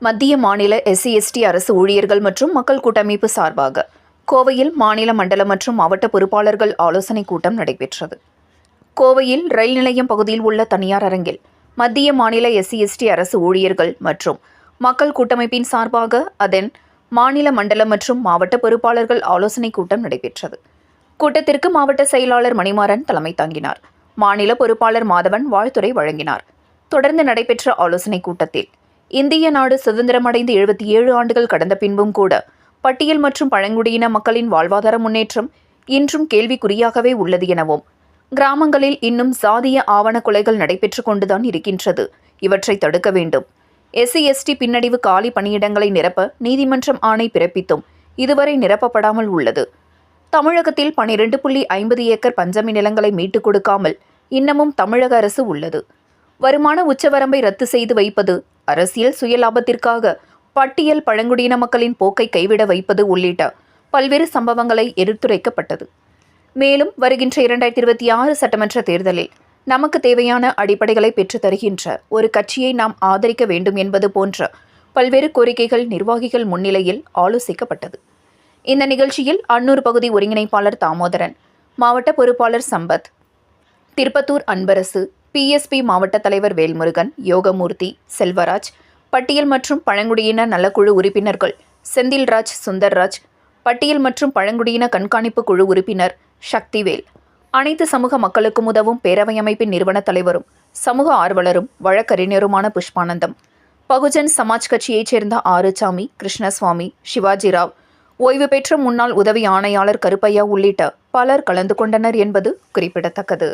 மத்திய மாநில SC ST அரசு ஊழியர்கள் மற்றும் மக்கள் கூட்டமைப்பு சார்பாக கோவையில் மாநில மண்டல மற்றும் மாவட்ட பொறுப்பாளர்கள் ஆலோசனைக் கூட்டம் நடைபெற்றது. கோவையில் ரயில் நிலையம் பகுதியில் உள்ள தனியார் அரங்கில் மத்திய மாநில எஸ்சி எஸ்டி அரசு ஊழியர்கள் மற்றும் மக்கள் கூட்டமைப்பின் சார்பாக அதன் மாநில மண்டல மற்றும் மாவட்ட பொறுப்பாளர்கள் ஆலோசனைக் கூட்டம் நடைபெற்றது. கூட்டத்திற்கு மாவட்ட செயலாளர் மணிமாறன் தலைமை தாங்கினார். மாநில பொறுப்பாளர் மாதவன் வாழ்த்துரை வழங்கினார். தொடர்ந்து நடைபெற்ற ஆலோசனைக் கூட்டத்தில் இந்திய நாடு சுதந்திரமடைந்து எழுபத்தி ஏழு ஆண்டுகள் கடந்த பின்பும் கூட பட்டியல் மற்றும் பழங்குடியின மக்களின் வாழ்வாதார முன்னேற்றம் இன்றும் கேள்விக்குறியாகவே உள்ளது எனவும் கிராமங்களில் இன்னும் சாதிய ஆவண கொலைகள் நடைபெற்று கொண்டுதான் இருக்கின்றது. இவற்றை தடுக்க வேண்டும். எஸ்சி எஸ்டி பின்னடைவு காலி பணியிடங்களை நிரப்ப நீதிமன்றம் ஆணை பிறப்பித்தும் இதுவரை நிரப்பப்படாமல் உள்ளது. தமிழகத்தில் பனிரெண்டு புள்ளி ஐம்பது ஏக்கர் பஞ்சமி நிலங்களை மீட்டுக் கொடுக்காமல் இன்னமும் தமிழக அரசு உள்ளது. வருமான உச்சவரம்பை ரத்து செய்து வைப்பது அரசியல் சுயலாபத்திற்காக பட்டியல் பழங்குடியின மக்களின் போக்கை கைவிட வைப்பது உள்ளிட்ட பல்வேறு சம்பவங்களை எடுத்துரைக்கப்பட்டது மேலும் வருகின்ற இரண்டாயிரத்தி இருபத்தி ஆறு சட்டமன்ற தேர்தலில் நமக்கு தேவையான அடிப்படைகளை பெற்று தருகின்ற ஒரு கட்சியை நாம் ஆதரிக்க வேண்டும் என்பது போன்ற பல்வேறு கோரிக்கைகள் நிர்வாகிகள் முன்னிலையில் ஆலோசிக்கப்பட்டது. இந்த நிகழ்ச்சியில் அன்னூர் பகுதி ஒருங்கிணைப்பாளர் தாமோதரன் மாவட்ட பொறுப்பாளர் சம்பத் திருப்பத்தூர் அன்பரசு பிஎஸ்பி மாவட்ட தலைவர் வேல்முருகன் யோகமூர்த்தி செல்வராஜ் பட்டியல் மற்றும் பழங்குடியின நலக்குழு உறுப்பினர்கள் செந்தில்ராஜ் சுந்தர்ராஜ் பட்டியல் மற்றும் பழங்குடியின கண்காணிப்பு குழு உறுப்பினர் சக்திவேல். அனைத்து சமூக மக்களுக்கும் உதவும் பேரவை அமைப்பின் நிறுவன தலைவரும் சமூக ஆர்வலரும் வழக்கறிஞருமான புஷ்பானந்தம். பகுஜன் சமாஜ் கட்சியைச் சேர்ந்த ஆறுசாமி கிருஷ்ணசுவாமி சிவாஜி ராவ். ஓய்வு பெற்ற முன்னாள் உதவி ஆணையாளர் கருப்பையா உள்ளிட்ட பலர் கலந்து கொண்டனர் என்பது குறிப்பிடத்தக்கது.